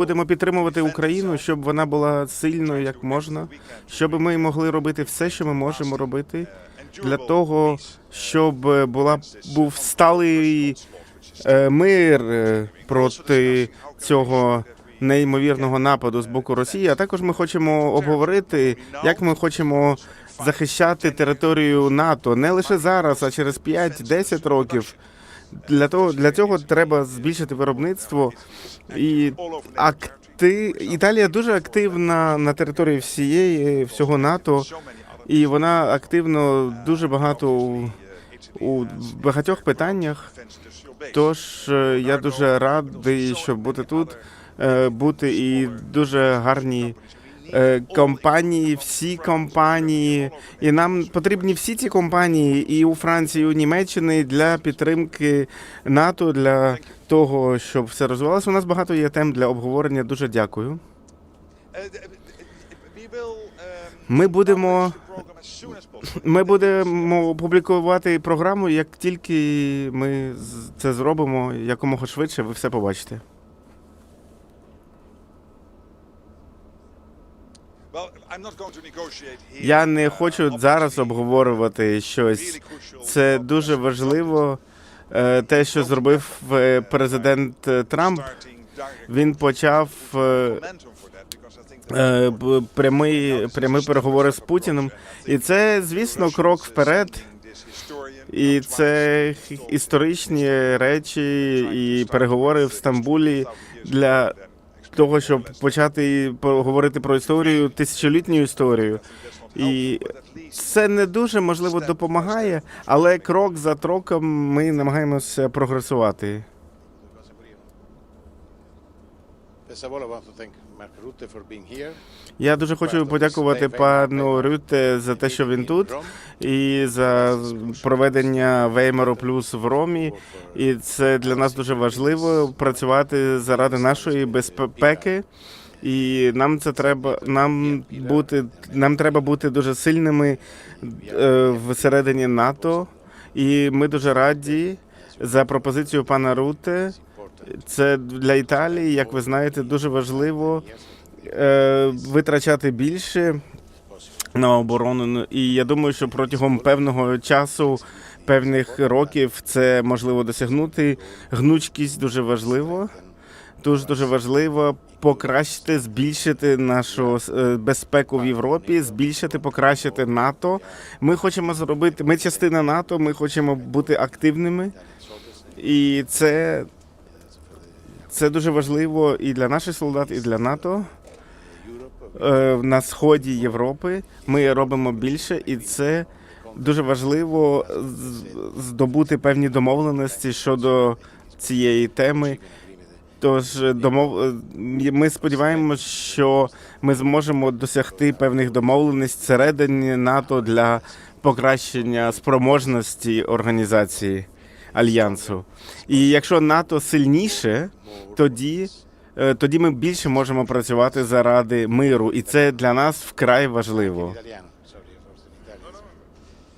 Будемо підтримувати Україну, щоб вона була сильною як можна, щоб ми могли робити все, що ми можемо робити, для того, щоб була був сталий е, мир е, проти цього неймовірного нападу з боку Росії. А також ми хочемо обговорити, як ми хочемо захищати територію НАТО не лише зараз, а через 5-10 років. Для того для цього треба збільшити виробництво і акти... Італія дуже активна на території всієї всього НАТО, і вона активно дуже багато у, у багатьох питаннях. Тож е, я дуже радий, щоб бути тут, е, бути і дуже гарні компанії, всі компанії, і нам потрібні всі ці компанії, і у Франції, і у Німеччині для підтримки НАТО, для того, щоб все розвивалося. У нас багато є тем для обговорення. Дуже дякую. Ми будемо ми будемо публікувати програму, як тільки ми це зробимо якомога швидше, ви все побачите. Я не хочу зараз обговорювати щось. Це дуже важливо. е, Те, що зробив е, президент е, Трамп, він почав прямий прямі переговори з Путіним, і це, звісно, крок вперед. І це історичні речі і переговори в Стамбулі для того, щоб почати говорити про історію, тисячолітню історію. І це не дуже можливо допомагає, але крок за кроком ми намагаємося прогресувати. Я дуже хочу подякувати пану Рюте за те, що він тут, і за проведення Веймару Плюс в Ромі. І це для нас дуже важливо працювати заради нашої безпеки. І нам це треба нам бути. Нам треба бути дуже сильними е, всередині НАТО. І ми дуже раді за пропозицію пана Руте. Це для Італії, як ви знаєте, дуже важливо е, витрачати більше на оборону. Ну, І я думаю, що протягом певного часу, певних років, це можливо досягнути. Гнучкість дуже важливо. Дуже дуже важливо покращити, збільшити нашу е, безпеку в Європі, збільшити, покращити НАТО. Ми хочемо зробити. Ми частина НАТО. Ми хочемо бути активними, і це, це дуже важливо і для наших солдат, і для НАТО. Е, На сході Європи ми робимо більше, і це дуже важливо здобути певні домовленості щодо цієї теми. Тож домов е, ми сподіваємося, що ми зможемо досягти певних домовленостей всередині НАТО для покращення спроможності організації альянсу. І якщо НАТО сильніше, тоді, е, тоді ми більше можемо працювати заради миру, і це для нас вкрай важливо.